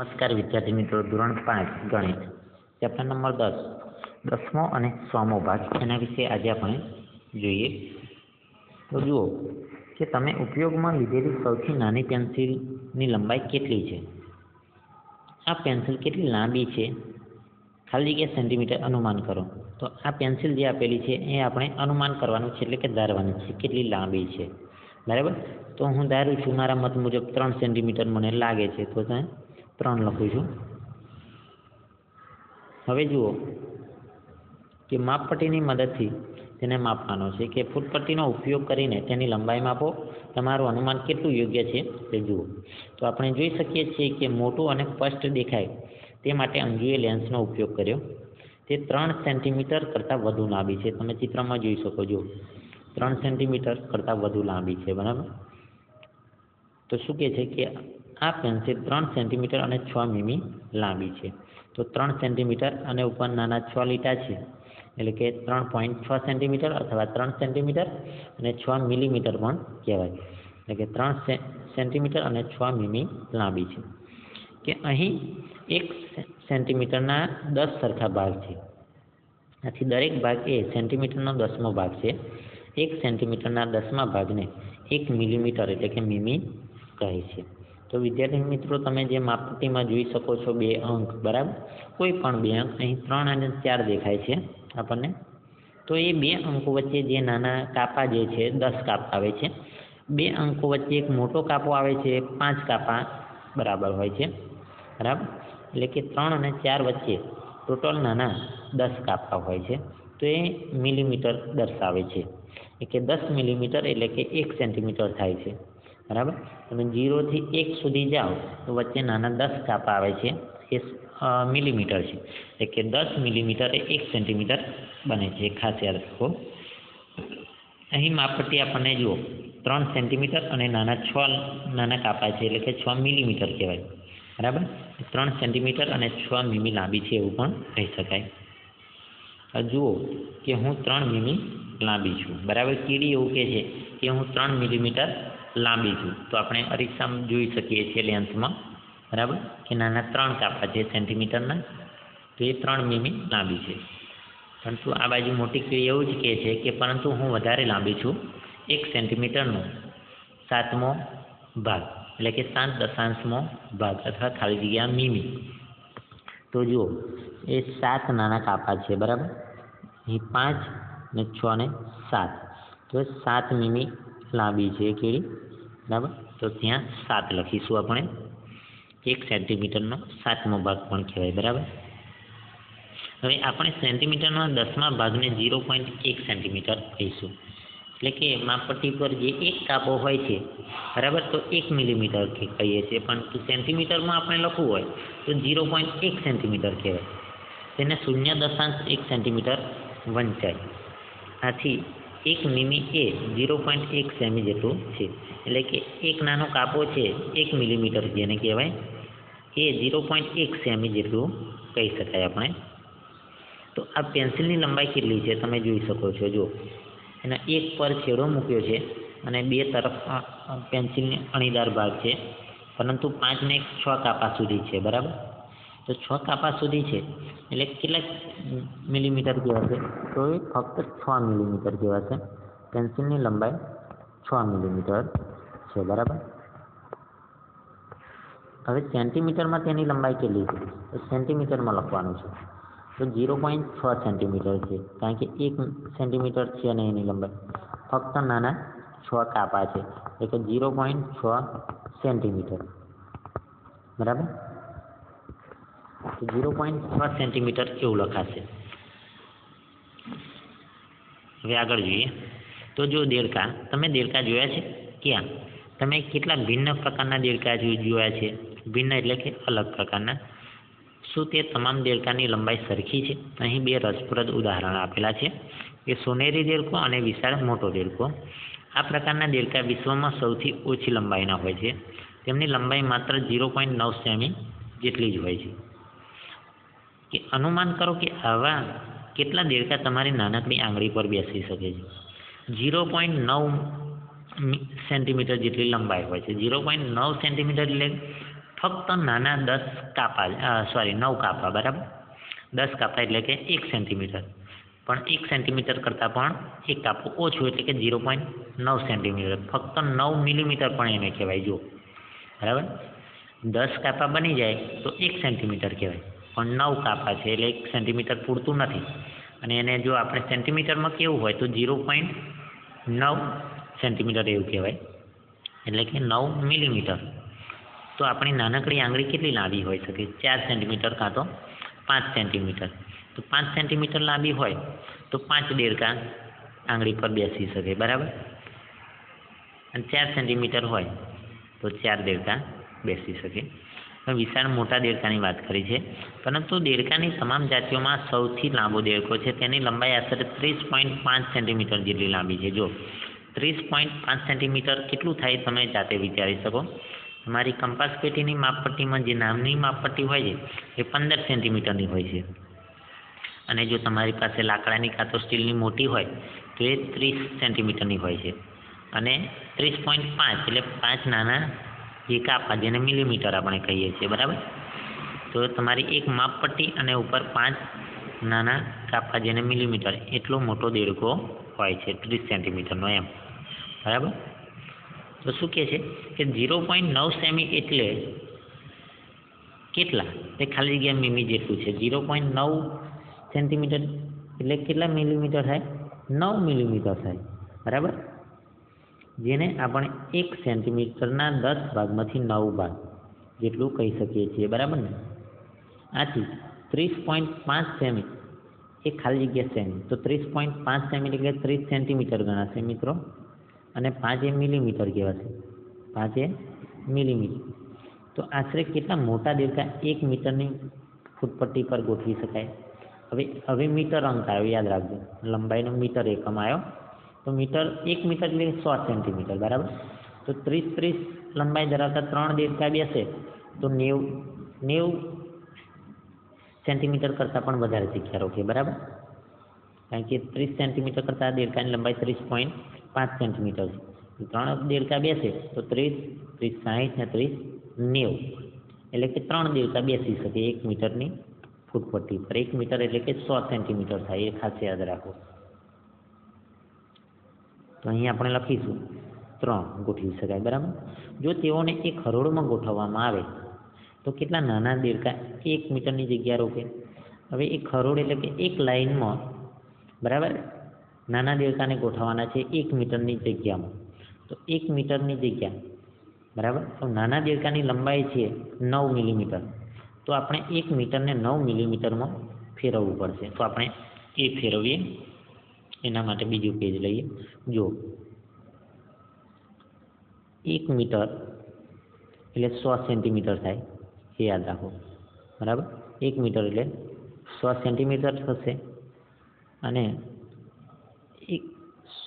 નમસ્કાર વિદ્યાર્થી મિત્રો, ધોરણ પાંચ, ગણિત ચેપ્ટર નંબર દસ, દસમો અને સોમો ભાગ. એના વિશે આજે આપણે જોઈએ. તો જુઓ કે તમે ઉપયોગમાં લીધેલી સૌથી નાની પેન્સિલની લંબાઈ કેટલી છે? આ પેન્સિલ કેટલી લાંબી છે? ખાલી જગ્યા સેન્ટીમીટર અનુમાન કરો. તો આ પેન્સિલ જે આપેલી છે, એ આપણે અનુમાન કરવાનું છે, એટલે કે ધારવાનું છે કેટલી લાંબી છે. બરાબર? તો હું ધારું છું મારા મત મુજબ ત્રણ સેન્ટીમીટર મને લાગે છે. તો ત્યાં ત્રણ લખું છું. હવે જુઓ કે માપપટ્ટીની મદદથી તેને માપવાનો છે કે ફૂટપટ્ટીનો ઉપયોગ કરીને તેની લંબાઈ માપો. તમારું અનુમાન કેટલું યોગ્ય છે તે જુઓ. તો આપણે જોઈ શકીએ છીએ કે મોટું અને સ્પષ્ટ દેખાય તે માટે અંજુએ લેન્સનો ઉપયોગ કર્યો. તે ત્રણ સેન્ટીમીટર કરતાં વધુ લાંબી છે. તમે ચિત્રમાં જોઈ શકો છો. ત્રણ સેન્ટીમીટર કરતાં વધુ લાંબી છે. બરાબર? તો શું કહે છે કે આ પેન્સિલ ત્રણ સેન્ટીમીટર અને છ મીમી લાંબી છે. તો ત્રણ સેન્ટીમીટર અને ઉપર નાના છ લીટા છે. એટલે કે ત્રણ પોઈન્ટ છ સેન્ટીમીટર અથવા ત્રણ સેન્ટીમીટર અને છ મિલીમીટર પણ કહેવાય. એટલે કે ત્રણ સેન્ટીમીટર અને છ મીમી લાંબી છે. કે અહીં એક સેન્ટીમીટરના દસ સરખા ભાગ છે. આથી દરેક ભાગ એ સેન્ટીમીટરનો દસમો ભાગ છે. એક સેન્ટીમીટરના દસમા ભાગને એક મિલીમીટર એટલે કે મીમી કહે છે. તો વિદ્યાર્થી મિત્રો, તમે જે માપપટ્ટીમાં જોઈ શકો છો બે અંક, બરાબર? કોઈ પણ બે અંક, અહીં ત્રણ અને ચાર દેખાય છે આપણને. તો એ બે અંકો વચ્ચે જે નાના કાપા જે છે, દસ કાપા આવે છે. બે અંકો વચ્ચે એક મોટો કાપો આવે છે પાંચ કાપા બરાબર હોય છે. બરાબર? એટલે કે ત્રણ અને ચાર વચ્ચે ટોટલ નાના દસ કાપા હોય છે. તો એ મિલીમીટર દર્શાવે છે. એટલે કે દસ મિલીમીટર એટલે કે એક સેન્ટીમીટર થાય છે. બરાબર? તમે જીરોથી એક સુધી જાઓ તો વચ્ચે નાના દસ કાપા આવે છે. એ મિલીમીટર છે. એટલે કે દસ મિલીમીટર એ એક સેન્ટીમીટર બને છે. ખાસ યાદ રાખો. અહીં માપટી આપણને જુઓ. ત્રણ સેન્ટીમીટર અને નાના છ, નાના કાપા છે. એટલે કે છ મિલીમીટર કહેવાય. બરાબર? ત્રણ સેન્ટીમીટર અને છ મીમી લાંબી છે એવું પણ કહી શકાય. જુઓ કે હું ત્રણ મીમી લાંબી છું. બરાબર? કીડી એવું કહે છે કે હું ત્રણ મિલીમીટર લાંબી છું. તો આપણે અરીસામાં જોઈ શકીએ છીએ લેન્સમાં બરાબર? કે નાના ત્રણ કાપા છે સેન્ટીમીટરના તો એ ત્રણ મીમી લાંબી છે. પરંતુ આ બાજુ મોટી કીડી એવું જ કહે છે કે પરંતુ હું વધારે લાંબી છું, એક સેન્ટીમીટરનો સાતમો ભાગ, એટલે કે સાત દશાંશમો ભાગ અથવા ખાલી જગ્યા મીમી. તો જુઓ, એ સાત નાના કાપા છે, બરાબર? અહીં પાંચ ને છ ને સાત. તો સાત મીમી લાંબી છે કેળી. બરાબર? તો ત્યાં સાત લખીશું આપણે. એક સેન્ટીમીટરનો સાતમો ભાગ પણ કહેવાય, બરાબર? હવે આપણે સેન્ટીમીટરના દસમા ભાગને ઝીરો પોઈન્ટ એક સેન્ટીમીટર કહીશું. એટલે કે માપપટ્ટી પર જે એક કાપો હોય છે, બરાબર? તો એક મિલીમીટર કહીએ છીએ. પણ સેન્ટીમીટરમાં આપણે લખવું હોય, તો ઝીરો પોઈન્ટ એક સેન્ટીમીટર કહેવાય. તેને શૂન્ય દશાંશ એક સેન્ટીમીટર વંચાય. આથી એક મીમી એ ઝીરો પોઈન્ટ એક સેમી જેટલું છે. એટલે કે એક નાનો કાપો છે એક મિલીમીટર જેને કહેવાય. એ ઝીરો પોઈન્ટ એક સેમી જેટલું કહી શકાય આપણે. તો આ પેન્સિલની લંબાઈ કેટલી છે તમે જોઈ શકો છો જો એના એક પર છેડો મૂક્યો છે અને બે તરફ પેન્સિલની અણીદાર ભાગ છે. પરંતુ પાંચને છ કાપા સુધી છે, બરાબર? તો છ કાપા સુધી છે. એટલે કેટલાક મિલીમીટર કહેવાશે તો એ ફક્ત છ મિલીમીટર કહેવાશે પેન્સિલની લંબાઈ છ મિલીમીટર છે, બરાબર? હવે સેન્ટીમીટરમાં તેની લંબાઈ કેટલી છે? તો સેન્ટીમીટરમાં લખવાનું છે. તો ઝીરો પોઈન્ટ છ સેન્ટીમીટર છે, કારણ કે એક સેન્ટીમીટર છે અને એની લંબાઈ. ફક્ત નાના છ કાપા છે. એટલે ઝીરો પોઈન્ટ છ સેન્ટીમીટર બરાબર? તો ઝીરો પોઈન્ટ પાંચ સેન્ટીમીટર એવું લખાશે. હવે આગળ જોઈએ. તો જો દેડકા, તમે દેડકા જોયા છે? ક્યાં? તમે કેટલા ભિન્ન પ્રકારના દેડકા જોયા છે? ભિન્ન એટલે કે અલગ પ્રકારના. શું તે તમામ દેડકાની લંબાઈ સરખી છે? અહીં બે રસપ્રદ ઉદાહરણ આપેલા છે. કે સોનેરી દેડકો અને વિશાળ મોટો દેડકો. આ પ્રકારના દેડકા વિશ્વમાં સૌથી ઓછી લંબાઈના હોય છે. તેમની લંબાઈ માત્ર ઝીરો પોઈન્ટ નવ સેમી જેટલી જ હોય છે. કે અનુમાન કરો કે આવા કેટલા દેડકા તમારી નાનકડી આંગળી પર બેસી શકે છે? ઝીરો પોઈન્ટ નવ સેન્ટીમીટર જેટલી લંબાઈ હોય છે. ઝીરો પોઈન્ટ નવ સેન્ટીમીટર એટલે ફક્ત નાના દસ કાપા સોરી નવ કાપા, બરાબર? દસ કાપા એટલે કે એક સેન્ટીમીટર. પણ એક સેન્ટીમીટર કરતાં પણ એક કાપો ઓછું એટલે કે ઝીરો પોઈન્ટ નવ સેન્ટીમીટર. ફક્ત નવ મિલીમીટર પણ એને કહેવાય, જુઓ. બરાબર? દસ કાપા બની જાય તો એક સેન્ટીમીટર કહેવાય. પણ નવ કાપા છે, એટલે એક સેન્ટીમીટર પૂરતું નથી. અને એને જો આપણે સેન્ટીમીટરમાં કેવું હોય તો ઝીરો પોઈન્ટ નવ સેન્ટીમીટર એવું કહેવાય. એટલે કે નવ મિલીમીટર તો આપણી નાનકડી આંગળી કેટલી લાંબી હોઈ શકે? ચાર સેન્ટીમીટર કાં તો પાંચ સેન્ટીમીટર તો પાંચ સેન્ટીમીટર લાંબી હોય તો પાંચ દેડકા આંગળી પર બેસી શકે, બરાબર? અને ચાર સેન્ટીમીટર હોય તો ચાર દેડકા બેસી શકે. વિશાળ મોટા દેડકાની વાત કરી છે. પરંતુ દેડકાની તમામ જાતિઓમાં સૌથી લાંબો દેડકો છે. તેની લંબાઈ આશરે ત્રીસ પોઈન્ટ પાંચ સેન્ટીમીટર જેટલી લાંબી છે. જો ત્રીસ પોઈન્ટ પાંચ સેન્ટીમીટર કેટલું થાય તમે જાતે વિચારી શકો. તમારી કંપાસ પેટીની માપપટ્ટીમાં જે નામની માપપટ્ટી હોય છે, એ પંદર સેન્ટીમીટરની હોય છે. અને જો તમારી પાસે લાકડાની કાં તો સ્ટીલની મોટી હોય, તો એ ત્રીસ સેન્ટીમીટરની હોય છે. અને ત્રીસ પોઈન્ટ પાંચ એટલે પાંચ નાના જે કાપા જેને મિલીમીટર આપણે કહીએ છીએ, બરાબર? તો તમારી એક માપપટ્ટી અને ઉપર પાંચ નાના કાપા જેને મિલીમીટર એટલો મોટો દેડકો હોય છે, ત્રીસ સેન્ટીમીટરનો એમ. બરાબર? તો શું કહે છે કે ઝીરો પોઈન્ટ નવ સેમી એટલે કેટલા? તે ખાલી જગ્યા મીમી જેટલું છે. ઝીરો પોઈન્ટ નવ સેન્ટીમીટર એટલે કેટલા મિલીમીટર થાય? નવ મિલીમીટર થાય. બરાબર? જેને આપણે એક સેન્ટીમીટરના દસ ભાગમાંથી નવ ભાગ જેટલું કહી શકીએ છીએ, બરાબર ને? આથી ત્રીસ પોઈન્ટ પાંચ સેમી, એ ખાલી જગ્યા સેમી, તો ત્રીસ પોઈન્ટ પાંચ સેમી એટલે ત્રીસ સેન્ટીમીટર ગણાશે મિત્રો, અને પાંચ મિલીમીટર કહેવાશે, પાંચ એ મિલીમીટર. તો આશરે કેટલા? મોટા દેડકા એક મીટરની ફૂટપટ્ટી પર ગોઠવી શકાય. હવે હવે મીટર અંક આવ્યો, યાદ રાખજો. લંબાઈનો મીટર એકમ આવ્યો. તો મીટર એક મીટર એટલે સો સેન્ટીમીટર, બરાબર? તો ત્રીસ ત્રીસ લંબાઈ ધરાવતા ત્રણ દેડકા બેસે તો નેવું નેવું સેન્ટીમીટર કરતાં પણ વધારે જગ્યા રોકે, બરાબર? કારણ કે ત્રીસ સેન્ટીમીટર કરતાં દેડકાની લંબાઈ ત્રીસ પોઈન્ટ પાંચ સેન્ટીમીટર છે. ત્રણ દેડકા બેસે તો ત્રીસ ત્રીસ સાહીઠ ને ત્રીસ નેવું. એટલે કે ત્રણ દેડકા બેસી શકે એક મીટરની ફૂટપટ્ટી પર. એક મીટર એટલે કે સો સેન્ટીમીટર થાય, એ ખાસ યાદ રાખો. તો અહીં આપણે લખીશું. ત્રણ ગોઠવી શકાય, બરાબર? જો તેઓને એક હરોળમાં ગોઠવવામાં આવે, તો કેટલા નાના દેડકા એક મીટરની જગ્યા રોકે? હવે એક હરોળ એટલે કે એક લાઈનમાં બરાબર? નાના દેડકાને ગોઠવવાના છે એક મીટરની જગ્યામાં. તો એક મીટરની જગ્યા, બરાબર? તો નાના દેડકાની લંબાઈ છે નવ મિલીમીટર. તો આપણે એક મીટરને નવ મિલીમીટરમાં ફેરવવું પડશે. તો આપણે એ ફેરવીએ. એના માટે બીજું પેજ લઈએ. જો એક મીટર એટલે સો સેન્ટીમીટર થાય. એ યાદ રાખો. બરાબર? એક મીટર એટલે સો સેન્ટીમીટર થશે. અને એક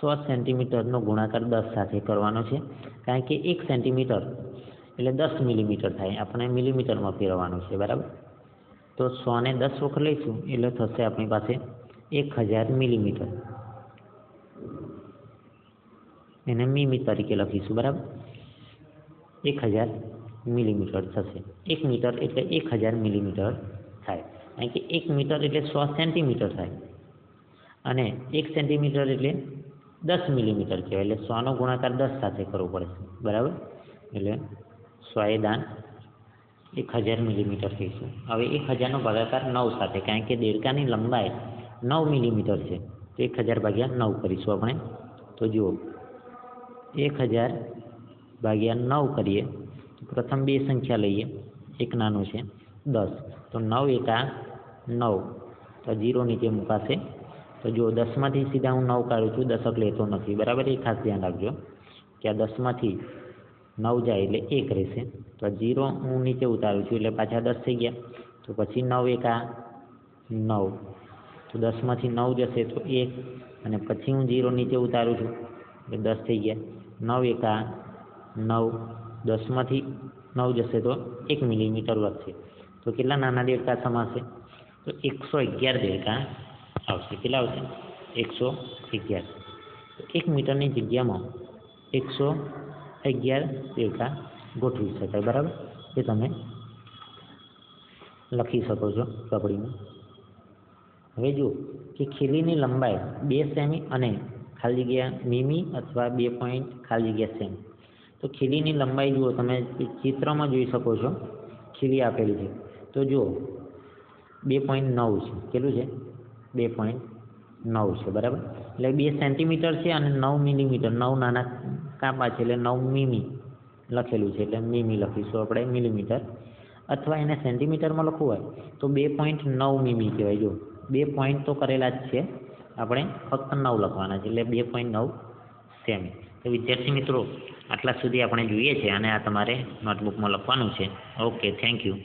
સો સેન્ટીમીટરનો ગુણાકાર દસ સાથે કરવાનો છે. કારણ કે એક સેન્ટીમીટર એટલે દસ મિલીમીટર થાય. આપણે મિલીમીટરમાં ફેરવવાનું છે. બરાબર? તો સોને દસ વખત લઈશું એટલે થશે આપણી પાસે એક હજાર મિલીમીટર એને મીમી તરીકે લખીશું, બરાબર? એક હજાર મિલીમીટર થશે. એક મીટર એટલે એક હજાર મિલીમીટર થાય. કારણ કે એક મીટર એટલે સો સેન્ટીમીટર થાય. અને એક સેન્ટીમીટર એટલે દસ મિલીમીટર કહેવાય. એટલે સોનો ગુણાકાર દસ સાથે કરવો પડશે. બરાબર? એટલે સોએ દાન એક હજાર મિલીમીટર કહીશું. હવે એક હજારનો ભાગાકાર નવ સાથે, કારણ કે દેડકાની લંબાઈ નવ મિલીમીટર છે. તો એક હજાર ભાગ્યા નવ કરીશું આપણે. તો જુઓ એક હજાર ભાગ્યા નવ કરીએ. પ્રથમ બે સંખ્યા લઈએ. એક નાનું છે દસ. તો નવ એકા નવ. તો જીરો નીચે મુકાશે. તો જો દસમાંથી સીધા હું નવ કાઢું છું. દશક લેતો નથી. બરાબર? એ ખાસ ધ્યાન રાખજો. કે આ દસમાંથી નવ જાય એટલે એક રહેશે. તો જીરો હું નીચે ઉતારું છું એટલે પાછા દસ થઈ ગયા. તો પછી નવ એકા નવ. તો દસમાંથી નવ જશે તો એક. અને પછી હું જીરો નીચે ઉતારું છું. એટલે દસ થઈ ગયા. નવ એકા નવ દસમાંથી નવ જશે તો એક મિલીમીટર વધશે. તો કેટલા નાના દેડકા સમાશે? તો એકસો અગિયાર દેડકા આવશે. કેટલા આવશે? એકસો અગિયાર. એક મીટરની જગ્યામાં એકસો અગિયાર દેડકા ગોઠવી શકાય. બરાબર? એ તમે લખી શકો છો કપડીમાં હવે જુઓ કે ખીલીની લંબાઈ બે સેમી અને ખાલી જગ્યા મીમી અથવા બે પોઈન્ટ ખાલી જગ્યા સેમ. તો ખીલીની લંબાઈ જુઓ, તમે ચિત્રમાં જોઈ શકો છો. ખીલી આપેલી છે. તો જુઓ, બે પોઈન્ટ નવ છે. કેટલું છે? બે પોઈન્ટ નવ છે, બરાબર? એટલે બે સેન્ટીમીટર છે અને નવ મિલીમીટર નવ નાના કાપા છે, એટલે નવ મીમી લખેલું છે, એટલે મીમી લખીશું આપણે મિલીમીટર અથવા એને સેન્ટીમીટરમાં લખવું હોય, તો બે પોઈન્ટ નવ મીમી કહેવાય. જો બે પોઈન્ટ તો કરેલા જ છે. આપણે ફક્ત નવ લખવાના છે, એટલે બે પોઈન્ટ નવ સેમી તો વિદ્યાર્થી મિત્રો, આટલા સુધી આપણે જોઈએ છે અને આ તમારે નોટબુકમાં લખવાનું છે. Okay thank you